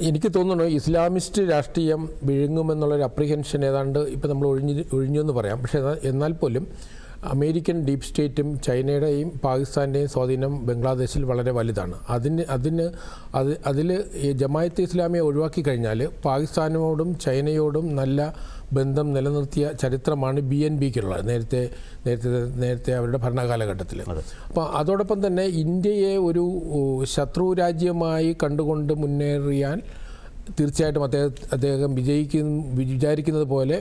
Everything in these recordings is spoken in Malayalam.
എനിക്ക് തോന്നുന്നു ഇസ്ലാമിസ്റ്റ് രാഷ്ട്രീയം വിഴുങ്ങുമെന്നുള്ളൊരു അപ്രിഹെൻഷൻ ഏതാണ്ട് ഇപ്പോൾ നമ്മൾ ഒഴിഞ്ഞു ഒഴിഞ്ഞു എന്ന് പറയാം. പക്ഷേ എന്നാൽ- പോലും അമേരിക്കൻ ഡീപ് സ്റ്റേറ്റും ചൈനയുടെയും പാകിസ്ഥാന്റെയും സ്വാധീനം ബംഗ്ലാദേശിൽ വളരെ വലുതാണ്. അതിന് അതിന് അത് അതിൽ ഈ ജമായത്ത് ഇസ്ലാമിയെ ഒഴിവാക്കി കഴിഞ്ഞാൽ പാകിസ്ഥാനോടും ചൈനയോടും നല്ല ബന്ധം നിലനിർത്തിയ ചരിത്രമാണ് ബി എൻ ബിക്കുള്ളത് നേരത്തെ നേരത്തെ നേരത്തെ അവരുടെ ഭരണകാലഘട്ടത്തിൽ. അപ്പോൾ അതോടൊപ്പം തന്നെ ഇന്ത്യയെ ഒരു ശത്രു രാജ്യമായി കണ്ടുകൊണ്ട് മുന്നേറിയാൻ തീർച്ചയായിട്ടും അദ്ദേഹം അദ്ദേഹം വിജയിക്കും വിചാരിക്കുന്നത് പോലെ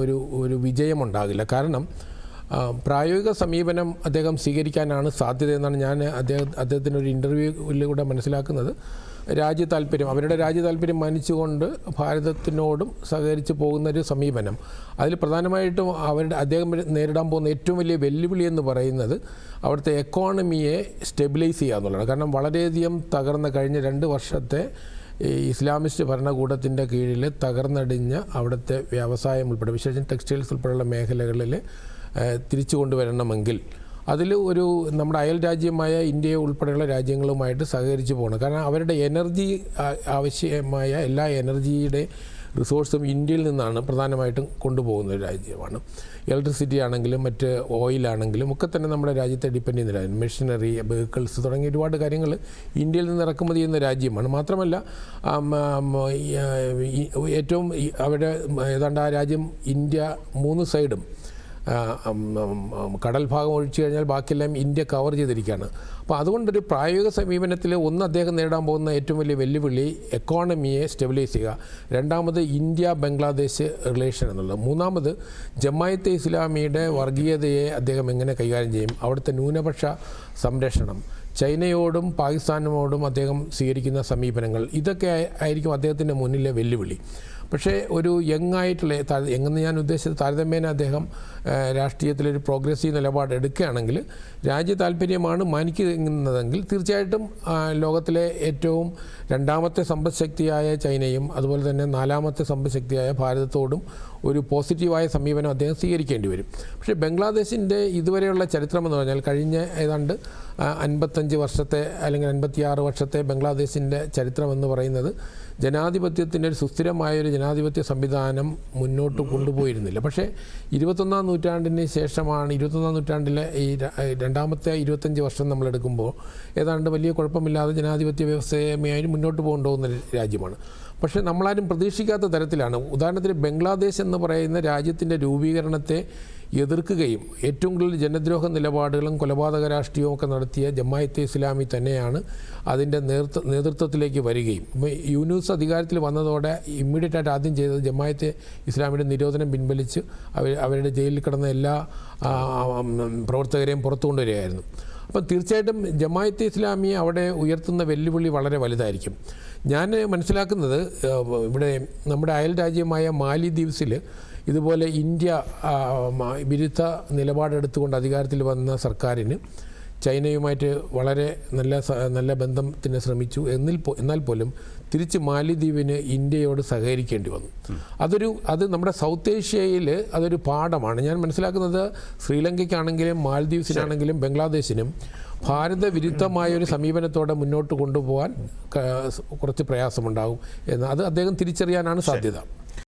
ഒരു ഒരു വിജയമുണ്ടാകില്ല. കാരണം പ്രായോഗിക സമീപനം അദ്ദേഹം സ്വീകരിക്കാനാണ് സാധ്യതയെന്നാണ് ഞാൻ അദ്ദേഹം അദ്ദേഹത്തിന്റെ ഒരു ഇന്റർവ്യൂവിലൂടെ മനസ്സിലാക്കുന്നത്. രാജ്യ താല്പര്യം അവരുടെ രാജ്യ താല്പര്യം മാനിച്ചുകൊണ്ട് ഭാരതത്തിനോടും സഹകരിച്ച് പോകുന്ന ഒരു സമീപനം. അതിൽ പ്രധാനമായിട്ടും അവരുടെ അദ്ദേഹം നേരിടാൻ പോകുന്ന ഏറ്റവും വലിയ വെല്ലുവിളി എന്ന് പറയുന്നത് അവിടുത്തെ എക്കോണമിയെ സ്റ്റെബിലൈസ് ചെയ്യുക എന്നുള്ളതാണ്. കാരണം വളരെയധികം തകർന്ന കഴിഞ്ഞ രണ്ട് വർഷത്തെ ഈ ഇസ്ലാമിസ്റ്റ് ഭരണകൂടത്തിന്റെ കീഴിൽ തകർന്നടിഞ്ഞ അവിടുത്തെ വ്യവസായം ഉൾപ്പെടെ വിശേഷം ടെക്സ്റ്റൈൽസ് ഉൾപ്പെടെയുള്ള മേഖലകളിൽ തിരിച്ചു കൊണ്ടുവരണമെങ്കിൽ അതിൽ ഒരു നമ്മുടെ അയൽ രാജ്യമായ ഇന്ത്യ ഉൾപ്പെടെയുള്ള രാജ്യങ്ങളുമായിട്ട് സഹകരിച്ച് പോകണം. കാരണം അവരുടെ എനർജി ആവശ്യമായ എല്ലാ എനർജിയുടെ റിസോഴ്സും ഇന്ത്യയിൽ നിന്നാണ് പ്രധാനമായിട്ടും കൊണ്ടുപോകുന്ന ഒരു രാജ്യമാണ്. ഇലക്ട്രിസിറ്റി ആണെങ്കിലും മറ്റ് ഓയിലാണെങ്കിലും ഒക്കെ തന്നെ നമ്മുടെ രാജ്യത്തെ ഡിപ്പെൻഡ് ചെയ്യുന്ന രാജ്യം. മെഷീനറി വെഹിക്കിൾസ് തുടങ്ങിയ ഒരുപാട് കാര്യങ്ങൾ ഇന്ത്യയിൽ നിന്ന് ഇറക്കുമതി ചെയ്യുന്ന രാജ്യമാണ്. മാത്രമല്ല ഏറ്റവും അവിടെ ഏതാണ്ട് ആ രാജ്യം ഇന്ത്യ മൂന്ന് സൈഡും കടൽ ഭാഗം ഒഴിച്ചു കഴിഞ്ഞാൽ ബാക്കിയെല്ലാം ഇന്ത്യ കവർ ചെയ്തിരിക്കുകയാണ്. അപ്പോൾ അതുകൊണ്ടൊരു പ്രായോഗിക സമീപനത്തിൽ ഒന്ന് അദ്ദേഹം നേടാൻ പോകുന്ന ഏറ്റവും വലിയ വെല്ലുവിളി എക്കോണമിയെ സ്റ്റെബിലൈസ് ചെയ്യുക. രണ്ടാമത് ഇന്ത്യ ബംഗ്ലാദേശ് റിലേഷൻ എന്നുള്ളത്. മൂന്നാമത് ജമായത്തെ ഇസ്ലാമിയുടെ വർഗീയതയെ അദ്ദേഹം എങ്ങനെ കൈകാര്യം ചെയ്യും? അവിടുത്തെ ന്യൂനപക്ഷ സംരക്ഷണം. ചൈനയോടും പാകിസ്ഥാനോടും അദ്ദേഹം സ്വീകരിക്കുന്ന സമീപനങ്ങൾ. ഇതൊക്കെ ആയിരിക്കും അദ്ദേഹത്തിന്റെ മുന്നിലെ വെല്ലുവിളി. പക്ഷേ ഒരു യങ് ആയിട്ടുള്ള യങ്ങെന്ന് ഞാൻ ഉദ്ദേശിച്ചത് താരതമ്യേന അദ്ദേഹം രാഷ്ട്രീയത്തിലൊരു പ്രോഗ്രസീവ് നിലപാട് എടുക്കുകയാണെങ്കിൽ രാജ്യ താല്പര്യമാണ് മാനിക്കുന്നതെങ്കിൽ തീർച്ചയായിട്ടും ലോകത്തിലെ ഏറ്റവും രണ്ടാമത്തെ സമ്പദ്ശക്തിയായ ചൈനയും അതുപോലെ തന്നെ നാലാമത്തെ സമ്പദ്ശക്തിയായ ഭാരതത്തോടും ഒരു പോസിറ്റീവായ സമീപനം അദ്ദേഹം സ്വീകരിക്കേണ്ടി വരും. പക്ഷേ ബംഗ്ലാദേശിന്റെ ഇതുവരെയുള്ള ചരിത്രം എന്ന് പറഞ്ഞാൽ കഴിഞ്ഞ ഏതാണ്ട് ആ, അൻപത്തഞ്ച് വർഷത്തെ അല്ലെങ്കിൽ അൻപത്തിയാറ് വർഷത്തെ ബംഗ്ലാദേശിന്റെ ചരിത്രമെന്ന് പറയുന്നത് ജനാധിപത്യത്തിന്റെ ഒരു സുസ്ഥിരമായ ഒരു ജനാധിപത്യ സംവിധാനം മുന്നോട്ട് കൊണ്ടുപോയിരുന്നില്ല. പക്ഷേ ഇരുപത്തൊന്നാം നൂറ്റാണ്ടിന് ശേഷമാണ് ഇരുപത്തൊന്നാം നൂറ്റാണ്ടിലെ ഈ രണ്ടാമത്തെ ഇരുപത്തഞ്ച് വർഷം നമ്മൾ എടുക്കുമ്പോൾ ഏതാണ്ട് വലിയ കുഴപ്പമില്ലാതെ ജനാധിപത്യ വ്യവസ്ഥയുമായി മുന്നോട്ട് ഒരു രാജ്യമാണ്. പക്ഷേ നമ്മളാരും പ്രതീക്ഷിക്കാത്ത തരത്തിലാണ്. ഉദാഹരണത്തിന് ബംഗ്ലാദേശ് എന്ന് പറയുന്ന രാജ്യത്തിന്റെ രൂപീകരണത്തെ എതിർക്കുകയും ഏറ്റവും കൂടുതൽ ജനദ്രോഹ നിലപാടുകളും കൊലപാതക രാഷ്ട്രീയവും ഒക്കെ നടത്തിയ ജമായത്തെ ഇസ്ലാമി തന്നെയാണ് അതിന്റെ നേതൃത്വ നേതൃത്വത്തിലേക്ക് വരികയും. യൂനൂസ് അധികാരത്തിൽ വന്നതോടെ ഇമ്മീഡിയറ്റ് ആയിട്ട് ആദ്യം ചെയ്തത് ജമായത്തെ ഇസ്ലാമിയുടെ നിരോധനം പിൻവലിച്ച് അവർ അവരുടെ ജയിലിൽ കിടന്ന എല്ലാ പ്രവർത്തകരെയും പുറത്തു കൊണ്ടുവരികയായിരുന്നു. അപ്പം തീർച്ചയായിട്ടും ജമായത്തെ ഇസ്ലാമി അവിടെ ഉയർത്തുന്ന വെല്ലുവിളി വളരെ വലുതായിരിക്കും. ഞാൻ മനസ്സിലാക്കുന്നത് ഇവിടെ നമ്മുടെ അയൽ രാജ്യമായ മാലി മാലിദ്വീപ്സിൽ ഇതുപോലെ ഇന്ത്യ വിരുദ്ധ നിലപാടെടുത്തുകൊണ്ട് അധികാരത്തിൽ വന്ന സർക്കാരിന് ചൈനയുമായിട്ട് വളരെ നല്ല നല്ല ബന്ധത്തിന് ശ്രമിച്ചു. എന്നിൽ എന്നാൽ പോലും തിരിച്ച് മാലിദ്വീപിന് ഇന്ത്യയോട് സഹകരിക്കേണ്ടി വന്നു. അതൊരു അത് നമ്മുടെ സൗത്ത് ഏഷ്യയിൽ അതൊരു പാഠമാണ്. ഞാൻ മനസ്സിലാക്കുന്നത് ശ്രീലങ്കയ്ക്കാണെങ്കിലും മാൽദ്വീപ്സിനാണെങ്കിലും ബംഗ്ലാദേശിനും ഭാരത വിരുദ്ധമായ ഒരു സമീപനത്തോടെ മുന്നോട്ട് കൊണ്ടുപോകാൻ കുറച്ച് പ്രയാസമുണ്ടാകും എന്ന്. അത് അദ്ദേഹം തിരിച്ചറിയാനാണ് സാധ്യത.